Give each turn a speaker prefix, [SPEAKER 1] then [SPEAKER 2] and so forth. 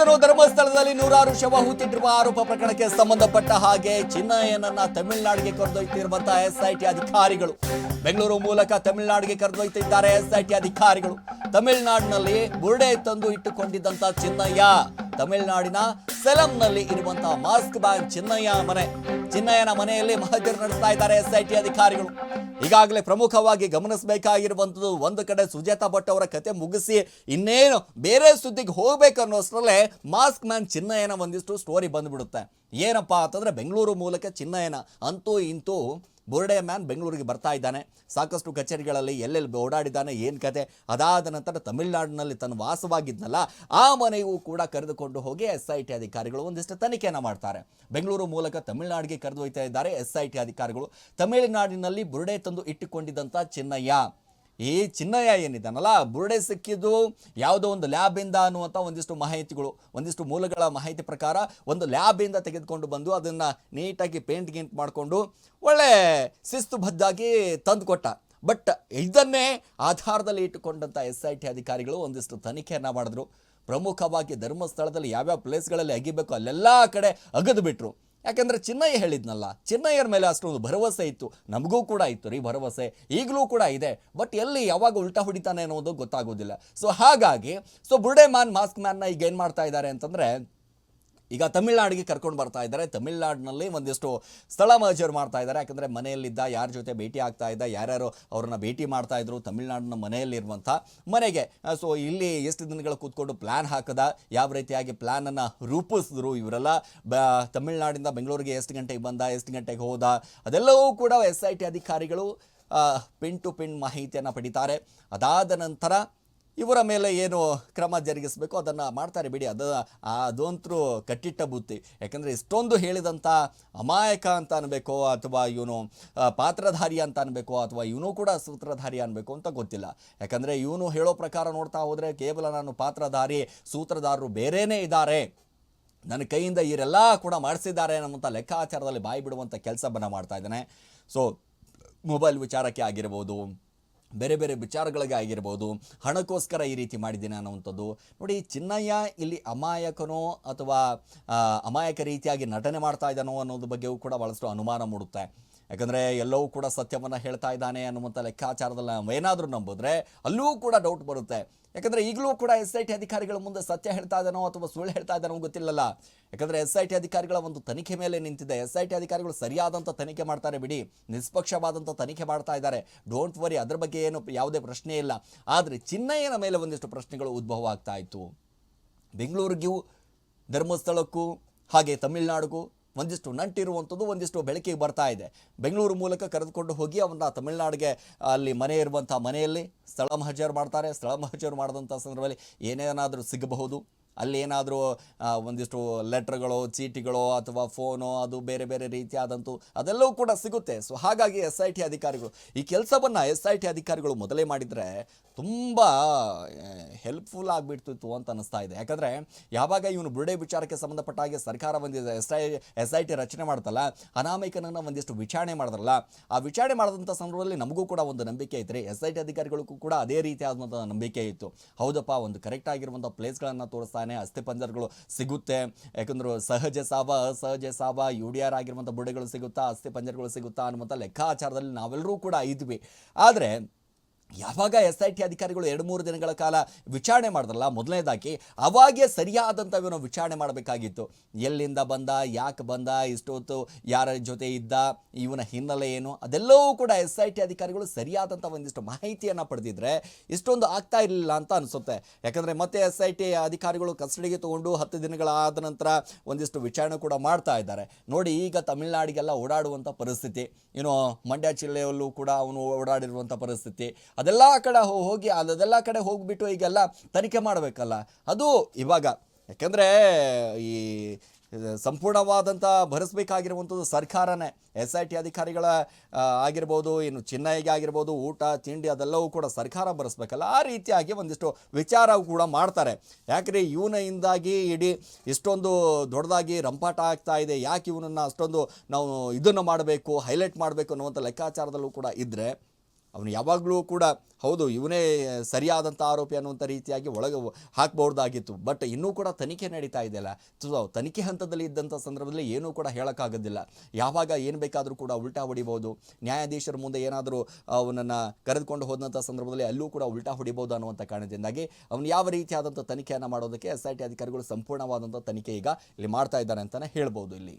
[SPEAKER 1] ಪೊಲೀಸರು ಧರ್ಮಸ್ಥಳದಲ್ಲಿ ನೂರಾರು ಶವ ಹೂತಿಟ್ಟಿರುವ ಆರೋಪ ಪ್ರಕರಣಕ್ಕೆ ಸಂಬಂಧಪಟ್ಟ ಹಾಗೆ ಚಿನ್ನಯ್ಯನನ್ನ ತಮಿಳುನಾಡಿಗೆ ಕರೆದೊಯ್ತಿರುವಂತಹ ಎಸ್ಐಟಿ ಅಧಿಕಾರಿಗಳು. ಬೆಂಗಳೂರು ಮೂಲಕ ತಮಿಳುನಾಡಿಗೆ ಕರೆದೊಯ್ತಿದ್ದಾರೆ ಎಸ್ಐಟಿ ಅಧಿಕಾರಿಗಳು. ತಮಿಳುನಾಡಿನಲ್ಲಿ ಬುರುಡೆ ತಂದು ಇಟ್ಟುಕೊಂಡಿದ್ದಂತ ಚಿನ್ನಯ್ಯ ತಮಿಳುನಾಡಿನ ಸೆಲಂನಲ್ಲಿ ಇರುವಂತಹ ಮಾಸ್ಕ್ ಬ್ಯಾಂಕ್ ಚಿನ್ನಯ್ಯ ಮನೆ. ಚಿನ್ನಯ್ಯನ ಮನೆಯಲ್ಲಿ ಮಹಜರು ನಡೆಸ್ತಾ ಇದ್ದಾರೆ ಎಸ್ಐಟಿ ಅಧಿಕಾರಿಗಳು. ಈಗಾಗಲೇ ಪ್ರಮುಖವಾಗಿ ಗಮನಿಸಬೇಕಾಗಿರುವಂಥದ್ದು ಒಂದು ಕಡೆ ಸುಜಾತಾ ಭಟ್ ಅವರ ಕತೆ ಮುಗಿಸಿ ಇನ್ನೇನು ಬೇರೆ ಸುದ್ದಿಗೆ ಹೋಗ್ಬೇಕು ಅನ್ನೋಷ್ಟರಲ್ಲೇ ಮಾಸ್ಕ್ ಮ್ಯಾನ್ ಚಿನ್ನಯ್ಯನ ಒಂದಿಷ್ಟು ಸ್ಟೋರಿ ಬಂದುಬಿಡುತ್ತೆ. ಏನಪ್ಪಾ ಅಂತಂದ್ರೆ ಬೆಂಗಳೂರು ಮೂಲಕ ಚಿನ್ನಯ್ಯನ ಅಂತೂ ಇಂತೂ ಬುರ್ಡೆ ಮ್ಯಾನ್ ಬೆಂಗಳೂರಿಗೆ ಬರ್ತಾ ಇದ್ದಾನೆ. ಸಾಕಷ್ಟು ಕಚೇರಿಗಳಲ್ಲಿ ಎಲ್ಲೆಲ್ಲಿ ಓಡಾಡಿದ್ದಾನೆ, ಏನು ಕತೆ, ಅದಾದ ನಂತರ ತಮಿಳುನಾಡಿನಲ್ಲಿ ತನ್ನ ವಾಸವಾಗಿದ್ನಲ್ಲ, ಆ ಮನೆಯೂ ಕೂಡ ಕರೆದುಕೊಂಡು ಹೋಗಿ ಎಸ್ ಐ ಟಿ ಅಧಿಕಾರಿಗಳು ಒಂದಿಷ್ಟು ತನಿಖೆಯನ್ನು ಮಾಡ್ತಾರೆ. ಬೆಂಗಳೂರು ಮೂಲಕ ತಮಿಳುನಾಡಿಗೆ ಕರೆದೊಯ್ತಾ ಇದ್ದಾರೆ ಎಸ್ ಐ ಟಿ ಅಧಿಕಾರಿಗಳು. ತಮಿಳುನಾಡಿನಲ್ಲಿ ಬುರುಡೆ ತಂದು ಇಟ್ಟುಕೊಂಡಿದ್ದಂಥ ಚಿನ್ನಯ್ಯ. ಈ ಚಿನ್ನಯ್ಯ ಏನಿದ್ದಾನಲ್ಲ, ಬುರುಡೆ ಸಿಕ್ಕಿದ್ದು ಯಾವುದೋ ಒಂದು ಲ್ಯಾಬಿಂದ ಅನ್ನುವಂಥ ಒಂದಿಷ್ಟು ಮಾಹಿತಿಗಳು, ಒಂದಿಷ್ಟು ಮೂಲಗಳ ಮಾಹಿತಿ ಪ್ರಕಾರ ಒಂದು ಲ್ಯಾಬಿಂದ ತೆಗೆದುಕೊಂಡು ಬಂದು ಅದನ್ನು ನೀಟಾಗಿ ಪೇಂಟ್ ಗಿಂಟ್ ಮಾಡಿಕೊಂಡು ಒಳ್ಳೆ ಶಿಸ್ತುಬದ್ಧಾಗಿ ತಂದುಕೊಟ್ಟ. ಬಟ್ ಇದನ್ನೇ ಆಧಾರದಲ್ಲಿ ಇಟ್ಟುಕೊಂಡಂಥ ಎಸ್ ಐ ಟಿ ಅಧಿಕಾರಿಗಳು ಒಂದಿಷ್ಟು ತನಿಖೆಯನ್ನು ಮಾಡಿದ್ರು. ಪ್ರಮುಖವಾಗಿ ಧರ್ಮಸ್ಥಳದಲ್ಲಿ ಯಾವ್ಯಾವ ಪ್ಲೇಸ್ಗಳಲ್ಲಿ ಅಗಿಬೇಕು ಅಲ್ಲೆಲ್ಲ ಕಡೆ ಅಗದು ಬಿಟ್ರು. ಯಾಕಂದ್ರೆ ಚಿನ್ನಯ್ಯ ಹೇಳಿದ್ನಲ್ಲ, ಚಿನ್ನಯ್ಯರ ಮೇಲೆ ಅಷ್ಟೊಂದು ಭರವಸೆ ಇತ್ತು. ನಮಗೂ ಕೂಡ ಇತ್ತು ರೀ ಭರವಸೆ. ಈಗಲೂ ಕೂಡ ಇದೆ. ಬಟ್ ಎಲ್ಲಿ ಯಾವಾಗ ಉಲ್ಟಾ ಹೊಡಿತಾನೆ ಅನ್ನೋದು ಗೊತ್ತಾಗೋದಿಲ್ಲ. ಸೊ ಹಾಗಾಗಿ ಸೊ ಬುರ್ಡೆ ಮ್ಯಾನ್ ಮಾಸ್ಕ್ ಮ್ಯಾನ್ನ ಈಗ ಏನು ಮಾಡ್ತಾ ಇದ್ದಾರೆ ಅಂತಂದ್ರೆ ಈಗ ತಮಿಳ್ನಾಡಿಗೆ ಕರ್ಕೊಂಡು ಬರ್ತಾ ಇದ್ದಾರೆ. ತಮಿಳ್ನಾಡಿನಲ್ಲಿ ಒಂದಿಷ್ಟು ಸ್ಥಳ ಮಹಜರು ಮಾಡ್ತಾ ಇದ್ದಾರೆ. ಯಾಕಂದರೆ ಮನೆಯಲ್ಲಿದ್ದ, ಯಾರ ಜೊತೆ ಭೇಟಿ ಆಗ್ತಾ ಇದ್ದ, ಯಾರ್ಯಾರು ಅವ್ರನ್ನ ಭೇಟಿ ಮಾಡ್ತಾ ಇದ್ರು, ತಮಿಳ್ನಾಡಿನ ಮನೆಯಲ್ಲಿರುವಂಥ ಮನೆಗೆ. ಸೊ ಇಲ್ಲಿ ಎಷ್ಟು ದಿನಗಳು ಕೂತ್ಕೊಂಡು ಪ್ಲ್ಯಾನ್ ಹಾಕದ, ಯಾವ ರೀತಿಯಾಗಿ ಪ್ಲ್ಯಾನನ್ನು ರೂಪಿಸಿದ್ರು ಇವರೆಲ್ಲ? ಬ, ತಮಿಳ್ನಾಡಿಂದ ಬೆಂಗಳೂರಿಗೆ ಎಷ್ಟು ಗಂಟೆಗೆ ಬಂದ, ಎಷ್ಟು ಗಂಟೆಗೆ ಹೋದ? ಅದೆಲ್ಲವೂ ಕೂಡ ಎಸ್ ಅಧಿಕಾರಿಗಳು ಪಿನ್ ಟು ಪಿನ್ ಮಾಹಿತಿಯನ್ನು ಪಡಿತಾರೆ. ಅದಾದ ನಂತರ ಇವರ ಮೇಲೆ ಏನು ಕ್ರಮ ಜರುಗಿಸಬೇಕು ಅದನ್ನು ಮಾಡ್ತಾರೆ ಬಿಡಿ. ಅದು ಅದಂತರೂ ಕಟ್ಟಿಟ್ಟ ಬುತ್ತಿ. ಯಾಕಂದರೆ ಇಷ್ಟೊಂದು ಹೇಳಿದಂಥ ಅಮಾಯಕ ಅಂತ ಅನ್ಬೇಕು ಅಥವಾ ಇವನು ಪಾತ್ರಧಾರಿ ಅಂತ ಅನ್ಬೇಕು ಅಥವಾ ಇವನು ಕೂಡ ಸೂತ್ರಧಾರಿ ಅನ್ಬೇಕು ಅಂತ ಗೊತ್ತಿಲ್ಲ. ಯಾಕಂದರೆ ಇವನು ಹೇಳೋ ಪ್ರಕಾರ ನೋಡ್ತಾ ಹೋದರೆ ಕೇವಲ ನಾನು ಪಾತ್ರಧಾರಿ ಸೂತ್ರಧಾರರು ಬೇರೆಯೇ ಇದ್ದಾರೆ. ನನ್ನ ಕೈಯಿಂದ ಇವರೆಲ್ಲ ಕೂಡ ಮಾಡಿಸಿದ್ದಾರೆ ಅನ್ನುವಂಥ ಲೆಕ್ಕಾಚಾರದಲ್ಲಿ ಬಾಯಿ ಬಿಡುವಂಥ ಕೆಲಸವನ್ನು ಮಾಡ್ತಾ ಇದ್ದಾನೆ. ಸೊ ಮೊಬೈಲ್ ವಿಚಾರಕ್ಕೆ ಆಗಿರ್ಬೋದು ಬೇರೆ ಬೇರೆ ವಿಚಾರಗಳಿಗೆ ಆಗಿರ್ಬೋದು, ಹಣಕ್ಕೋಸ್ಕರ ಈ ರೀತಿ ಮಾಡಿದ್ದೀನಿ ಅನ್ನುವಂಥದ್ದು. ನೋಡಿ, ಚಿನ್ನಯ್ಯ ಇಲ್ಲಿ ಅಮಾಯಕನೋ ಅಥವಾ ಅಮಾಯಕ ರೀತಿಯಾಗಿ ನಟನೆ ಮಾಡ್ತಾ ಇದ್ದಾನೋ ಅನ್ನೋದ್ರ ಬಗ್ಗೆಯೂ ಕೂಡ ಭಾಳಷ್ಟು ಅನುಮಾನ ಮೂಡುತ್ತೆ. ಯಾಕಂದರೆ ಎಲ್ಲವೂ ಕೂಡ ಸತ್ಯವನ್ನು ಹೇಳ್ತಾ ಇದ್ದಾನೆ ಅನ್ನುವಂಥ ಲೆಕ್ಕಾಚಾರದಲ್ಲಿ ನಾವು ಏನಾದರೂ ನಂಬಿದ್ರೆ ಅಲ್ಲೂ ಕೂಡ ಡೌಟ್ ಬರುತ್ತೆ. ಯಾಕಂದರೆ ಈಗಲೂ ಕೂಡ ಎಸ್ ಐ ಟಿ ಅಧಿಕಾರಿಗಳ ಮುಂದೆ ಸತ್ಯ ಹೇಳ್ತಾ ಇದ್ದಾನೋ ಅಥವಾ ಸುಳ್ಳು ಹೇಳ್ತಾ ಇದ್ದಾನೋ ಗೊತ್ತಿಲ್ಲಲ್ಲ. ಯಾಕಂದರೆ ಎಸ್ ಐ ಟಿ ಅಧಿಕಾರಿಗಳ ಒಂದು ತನಿಖೆ ಮೇಲೆ ನಿಂತಿದೆ. ಎಸ್ ಐ ಟಿ ಅಧಿಕಾರಿಗಳು ಸರಿಯಾದಂಥ ತನಿಖೆ ಮಾಡ್ತಾರೆ ಬಿಡಿ. ನಿಷ್ಪಕ್ಷವಾದಂಥ ತನಿಖೆ ಮಾಡ್ತಾ ಇದ್ದಾರೆ. ಡೋಂಟ್ ವರಿ ಅದ್ರ ಬಗ್ಗೆ ಏನು ಯಾವುದೇ ಪ್ರಶ್ನೆ ಇಲ್ಲ. ಆದರೆ ಚಿನ್ನಯ್ಯನ ಮೇಲೆ ಒಂದಿಷ್ಟು ಪ್ರಶ್ನೆಗಳು ಉದ್ಭವ ಆಗ್ತಾ ಇತ್ತು. ಬೆಂಗಳೂರಿಗೂ, ಧರ್ಮಸ್ಥಳಕ್ಕೂ, ಹಾಗೆ ತಮಿಳುನಾಡಿಗೂ ಒಂದಿಷ್ಟು ನಂಟಿರುವಂಥದ್ದು, ಒಂದಿಷ್ಟು ಬೆಳಕಿಗೆ ಬರ್ತಾ ಇದೆ. ಬೆಂಗಳೂರು ಮೂಲಕ ಕರೆದುಕೊಂಡು ಹೋಗಿ ಅವನ್ನ ತಮಿಳುನಾಡಿಗೆ, ಅಲ್ಲಿ ಮನೆ ಇರುವಂಥ ಮನೆಯಲ್ಲಿ ಸ್ಥಳ ಮಹಜರು ಮಾಡ್ತಾರೆ. ಸ್ಥಳ ಮಹಜರು ಮಾಡಿದಂಥ ಸಂದರ್ಭದಲ್ಲಿ ಏನೇನಾದರೂ ಸಿಗಬಹುದು? ಅಲ್ಲಿ ಏನಾದರೂ ಒಂದಿಷ್ಟು ಲೆಟ್ರ್ಗಳು, ಚೀಟಿಗಳು ಅಥವಾ ಫೋನು, ಅದು ಬೇರೆ ಬೇರೆ ರೀತಿಯಾದಂಥ ಅದೆಲ್ಲವೂ ಕೂಡ ಸಿಗುತ್ತೆ. ಸೊ ಹಾಗಾಗಿ ಎಸ್ ಐ ಟಿ ಅಧಿಕಾರಿಗಳು, ಈ ಕೆಲಸವನ್ನು ಎಸ್ ಐ ಟಿ ಅಧಿಕಾರಿಗಳು ಮೊದಲೇ ಮಾಡಿದರೆ ತುಂಬ ಹೆಲ್ಪ್ಫುಲ್ ಆಗಿಬಿಡ್ತಿತ್ತು ಅಂತ ಅನ್ನಿಸ್ತಾ ಇದೆ. ಯಾಕಂದರೆ, ಯಾವಾಗ ಇವನು ಬುರುಡೆ ವಿಚಾರಕ್ಕೆ ಸಂಬಂಧಪಟ್ಟ ಹಾಗೆ ಸರ್ಕಾರ ಒಂದಿದೆ S I S I T ರಚನೆ ಮಾಡ್ತಲ್ಲ, ಅನಾಮಿಕನನ್ನು ಒಂದಿಷ್ಟು ವಿಚಾರಣೆ ಮಾಡಿದ್ರಲ್ಲ, ಆ ವಿಚಾರಣೆ ಮಾಡಿದಂಥ ಸಂದರ್ಭದಲ್ಲಿ ನಮಗೂ ಕೂಡ ಒಂದು ನಂಬಿಕೆ ಐತ್ರಿ ಎಸ್ ಐ ಟಿ ಅಧಿಕಾರಿಗಳಿಗೂ ಕೂಡ ಅದೇ ರೀತಿಯಾದಂಥ ನಂಬಿಕೆ ಇತ್ತು. ಹೌದಪ್ಪ, ಒಂದು ಕರೆಕ್ಟ್ ಆಗಿರುವಂಥ ಪ್ಲೇಸ್ಗಳನ್ನು ತೋರಿಸ್ತಾನೆ ಅಸ್ಥಿಪಂಜರಗಳು ಸಿಗುತ್ತೆ. ಯಾಕಂದ್ರೆ ಸಹಜ ಸಾವ, ಅಸಹಜ ಸಾವ, ಯು ಡಿ ಆರ್ ಆಗಿರುವಂಥ ಬುಡೆಗಳು ಸಿಗುತ್ತಾ ಅಸ್ಥಿಪಂಜರಗಳು ಸಿಗುತ್ತಾ ಅನ್ನುವಂಥ ಲೆಕ್ಕಾಚಾರದಲ್ಲಿ ನಾವೆಲ್ಲರೂ ಕೂಡ ಇದ್ವಿ. ಆದರೆ ಯಾವಾಗ ಎಸ್ ಐ ಟಿ ಅಧಿಕಾರಿಗಳು ಎರಡು ಮೂರು ದಿನಗಳ ಕಾಲ ವಿಚಾರಣೆ ಮಾಡಿದ್ರಲ್ಲ, ಮೊದಲನೇದಾಗಿ ಅವಾಗೆ ಸರಿಯಾದಂಥ ಇವನು ವಿಚಾರಣೆ ಮಾಡಬೇಕಾಗಿತ್ತು. ಎಲ್ಲಿಂದ ಬಂದ, ಯಾಕೆ ಬಂದ, ಇಷ್ಟೊತ್ತು ಯಾರ ಜೊತೆ ಇದ್ದ, ಇವನ ಹಿನ್ನೆಲೆ ಏನು, ಅದೆಲ್ಲವೂ ಕೂಡ ಎಸ್ ಐ ಟಿ ಅಧಿಕಾರಿಗಳು ಸರಿಯಾದಂಥ ಒಂದಿಷ್ಟು ಮಾಹಿತಿಯನ್ನು ಪಡೆದಿದ್ರೆ ಇಷ್ಟೊಂದು ಆಗ್ತಾ ಇರಲಿಲ್ಲ ಅಂತ ಅನಿಸುತ್ತೆ. ಯಾಕಂದರೆ ಮತ್ತೆ ಎಸ್ ಐ ಟಿ ಅಧಿಕಾರಿಗಳು ಕಸ್ಟಡಿಗೆ ತೊಗೊಂಡು ಹತ್ತು ದಿನಗಳಾದ ನಂತರ ಒಂದಿಷ್ಟು ವಿಚಾರಣೆ ಕೂಡ ಮಾಡ್ತಾ ಇದ್ದಾರೆ. ನೋಡಿ, ಈಗ ತಮಿಳುನಾಡಿಗೆಲ್ಲ ಓಡಾಡುವಂಥ ಪರಿಸ್ಥಿತಿ, ಏನು ಮಂಡ್ಯ ಜಿಲ್ಲೆಯಲ್ಲೂ ಕೂಡ ಅವನು ಓಡಾಡಿರುವಂಥ ಪರಿಸ್ಥಿತಿ ಅದೆಲ್ಲ ಕಡೆ ಹೋಗಿ ಅದೆಲ್ಲ ಕಡೆ ಹೋಗಿಬಿಟ್ಟು ಈಗೆಲ್ಲ ತನಿಖೆ ಮಾಡಬೇಕಲ್ಲ. ಅದು ಇವಾಗ ಯಾಕೆಂದರೆ ಈ ಸಂಪೂರ್ಣವಾದಂಥ ಭರಿಸಬೇಕಾಗಿರುವಂಥದ್ದು ಸರ್ಕಾರನೇ. ಎಸ್ ಐ ಟಿ ಅಧಿಕಾರಿಗಳ ಆಗಿರ್ಬೋದು, ಇನ್ನು ಚಿನ್ನೈಗೆ ಆಗಿರ್ಬೋದು, ಊಟ, ತಿಂಡಿ ಅದೆಲ್ಲವೂ ಕೂಡ ಸರ್ಕಾರ ಭರಿಸ್ಬೇಕಲ್ಲ. ಆ ರೀತಿಯಾಗಿ ಒಂದಿಷ್ಟು ವಿಚಾರ ಕೂಡ ಮಾಡ್ತಾರೆ. ಯಾಕ್ರಿ ಇವನಿಂದಾಗಿ ಇಡೀ ಇಷ್ಟೊಂದು ದೊಡ್ಡದಾಗಿ ರಂಪಾಟ ಆಗ್ತಾ ಇದೆ. ಯಾಕೆ ಇವನನ್ನು ಅಷ್ಟೊಂದು ನಾವು ಇದನ್ನು ಮಾಡಬೇಕು, ಹೈಲೈಟ್ ಮಾಡಬೇಕು ಅನ್ನುವಂಥ ಲೆಕ್ಕಾಚಾರದಲ್ಲೂ ಕೂಡ ಇದ್ದರೆ ಅವನು ಯಾವಾಗಲೂ ಕೂಡ, ಹೌದು, ಇವನೇ ಸರಿಯಾದಂಥ ಆರೋಪಿ ಅನ್ನುವಂಥ ರೀತಿಯಾಗಿ ಒಳಗೆ ಹಾಕ್ಬಹುದಾಗಿತ್ತು ಬಟ್ ಇನ್ನೂ ಕೂಡ ತನಿಖೆ ನಡೀತಾ ಇದೆಯಲ್ಲ ಸೊ, ತನಿಖೆ ಹಂತದಲ್ಲಿ ಇದ್ದಂಥ ಸಂದರ್ಭದಲ್ಲಿ ಏನೂ ಕೂಡ ಹೇಳೋಕ್ಕಾಗೋದಿಲ್ಲ. ಯಾವಾಗ ಏನು ಬೇಕಾದರೂ ಕೂಡ ಉಲ್ಟಾ ಹೊಡಿಬೋದು. ನ್ಯಾಯಾಧೀಶರ ಮುಂದೆ ಏನಾದರೂ ಅವನನ್ನು ಕರೆದುಕೊಂಡು ಹೋದಂಥ ಸಂದರ್ಭದಲ್ಲಿ ಅಲ್ಲೂ ಕೂಡ ಉಲ್ಟಾ ಹೊಡಿಬೋದು ಅನ್ನುವಂಥ ಕಾರಣದಿಂದಾಗಿ ಅವನು ಯಾವ ರೀತಿಯಾದಂಥ ತನಿಖೆಯನ್ನು ಮಾಡೋದಕ್ಕೆ ಎಸ್ ಅಧಿಕಾರಿಗಳು ಸಂಪೂರ್ಣವಾದಂಥ ತನಿಖೆ ಈಗ ಇಲ್ಲಿ ಮಾಡ್ತಾ ಇದ್ದಾರೆ ಅಂತಲೇ ಹೇಳ್ಬೋದು ಇಲ್ಲಿ.